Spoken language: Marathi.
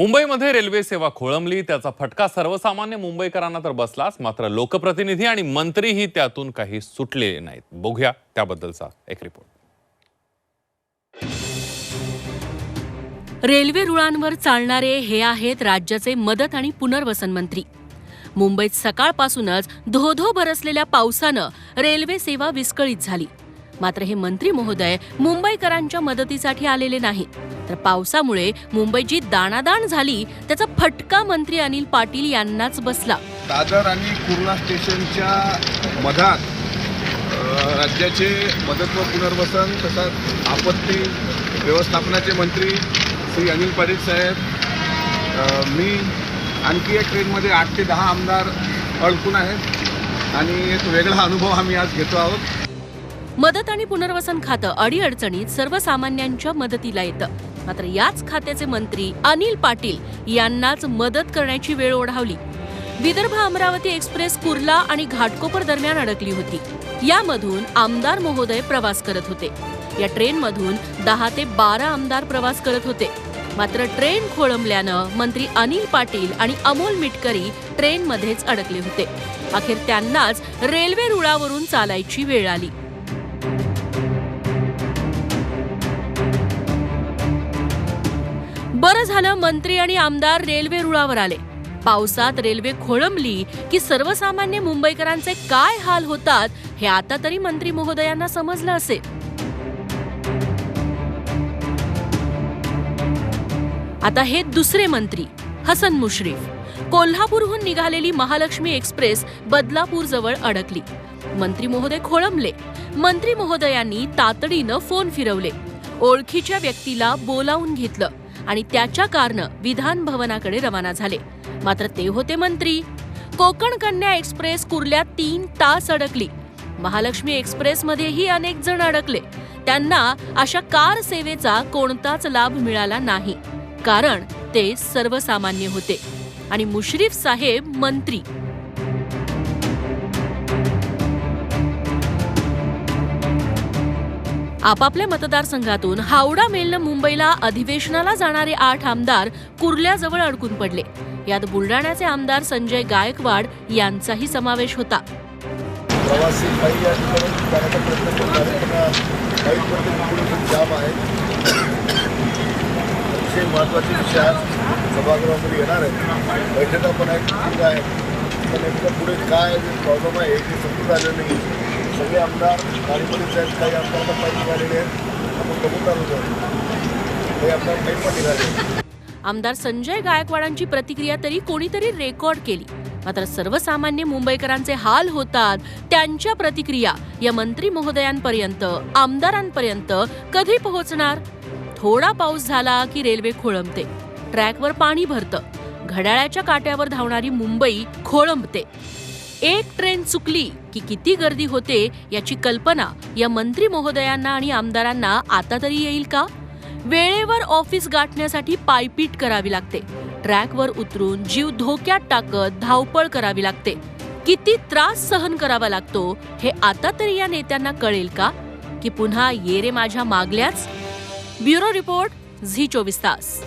मुंबईमध्ये रेल्वे सेवा खोळंबली त्याचा फटका सर्वसामान्य मुंबईकरांना तर बसलाच मात्र लोकप्रतिनिधी आणि मंत्रीही त्यातून काही सुटले नाहीत. बघूया त्याबद्दलचा एक रिपोर्ट रेल्वे रुळांवर चालणारे हे आहेत राज्याचे मदत आणि पुनर्वसन मंत्री. मुंबईत सकाळपासूनच धोधो बरसलेल्या पावसानं रेल्वे सेवा विस्कळीत झाली. मात्र हे मंत्री महोदय मुंबईकरांच्या मदतीसाठी आलेले नाहीत. तर पावसामुळे मुंबई जी दाणादाण झाली त्याचा फटका मंत्री अनिल पाटील यांनाच बसला. दादर आणि कुर्ला स्टेशनच्या मधात राज्याचे मदत व पुनर्वसन तसंच आपत्ती व्यवस्थापनाचे मंत्री श्री अनिल पाटील साहेब मी आणखी एक ट्रेनमध्ये आठ ते दहा आमदार अडकून आहेत आणि एक वेगळा अनुभव आम्ही आज घेतो आहोत. मदत आणि पुनर्वसन खातं अडीअडचणीत सर्वसामान्यांच्या मदतीला येतं. मात्र याच खात्याचे मंत्री अनिल पाटील यांनाच मदत करण्याची वेळ ओढावली. विदर्भ अमरावती एक्सप्रेस कुर्ला आणि घाटकोपर दरम्यान अडकली होती. यामधून आमदार महोदय प्रवास करत होते. या ट्रेनमधून दहा ते बारा आमदार प्रवास करत होते. मात्र ट्रेन खोळंबल्यानं मंत्री अनिल पाटील आणि अमोल मिटकरी ट्रेनमध्येच अडकले होते. अखेर त्यांनाच रेल्वे रुळावरून चालायची वेळ आली. बरं झालं मंत्री आणि आमदार रेल्वे रुळावर आले. पावसात रेल्वे खोळंबली की सर्वसामान्य मुंबईकरांचे काय हाल होतात हे आता तरी मंत्री महोदयांना समजलं असेल. आता हे दुसरे मंत्री हसन मुश्रीफ. कोल्हापूरहून निघालेली महालक्ष्मी एक्सप्रेस बदलापूर जवळ अडकली. मंत्री महोदय खोळंबले. मंत्री महोदयांनी तातडीनं फोन फिरवले. ओळखीच्या व्यक्तीला बोलावून घेतलं. आणि त्याच्या कारनं विधान भवनाकडे रवाना झाले. मात्र ते होते मंत्री. कोकण कन्या एक्सप्रेस कुर्ल्यात तीन तास अडकली. महालक्ष्मी एक्सप्रेसमध्येही अनेक जण अडकले. त्यांना अशा कार सेवेचा कोणताच लाभ मिळाला नाही. कारण ते सर्वसामान्य होते. आणि मुश्रीफ साहेब मंत्री. आपापल्या मतदारसंघातून हावडा मेलनं मुंबईला अधिवेशनाला जाणारे आठ आमदार कुर्ल्याजवळ अडकून पडले. यात बुलडाण्याचे आमदार संजय गायकवाड यांचाही समावेश होता. प्रवासी काही या ठिकाणी जाण्याचा प्रयत्न काही खूप जाम आहे. अतिशय महत्त्वाचे विषय आज सभागृहामध्ये येणार आहेत. बैठका पण आहेत पण नेमकं पुढे काय प्रॉब्लेम आहे हे समजून आलं नाही सगळे आमदार गाडीमध्येच आहेत काही आमदारांना पाय निघालेले आहेत. आपण बघून आलो काही आमदार नाही पण निघाले. आमदार संजय गायकवाडांची प्रतिक्रिया तरी कोणीतरी रेकॉर्ड केली. मात्र सर्वसामान्य मुंबईकरांचे हाल होतात त्यांच्या प्रतिक्रिया या मंत्री महोदयांपर्यंत आमदारांपर्यंत कधी पोहोचणार? थोडा पाऊस झाला की रेल्वे खोळंबते. ट्रॅकवर पाणी भरतं. घड्याळाच्या काट्यावर धावणारी मुंबई खोळंबते. एक ट्रेन चुकली की किती गर्दी होते याची कल्पना या मंत्री महोदयांना आणि आमदारांना आता तरी येईल का? वेळेवर ऑफिस गाठण्यासाठी पायपीट करावी लागते. ट्रॅकवर उतरून जीव धोक्यात टाकत धावपळ करावी लागते. किती त्रास सहन करावा लागतो हे आता तरी या नेत्यांना कळेल का? की पुन्हा ये रे माझ्या मागल्याच? ब्युरो रिपोर्ट झी चोवीस तास.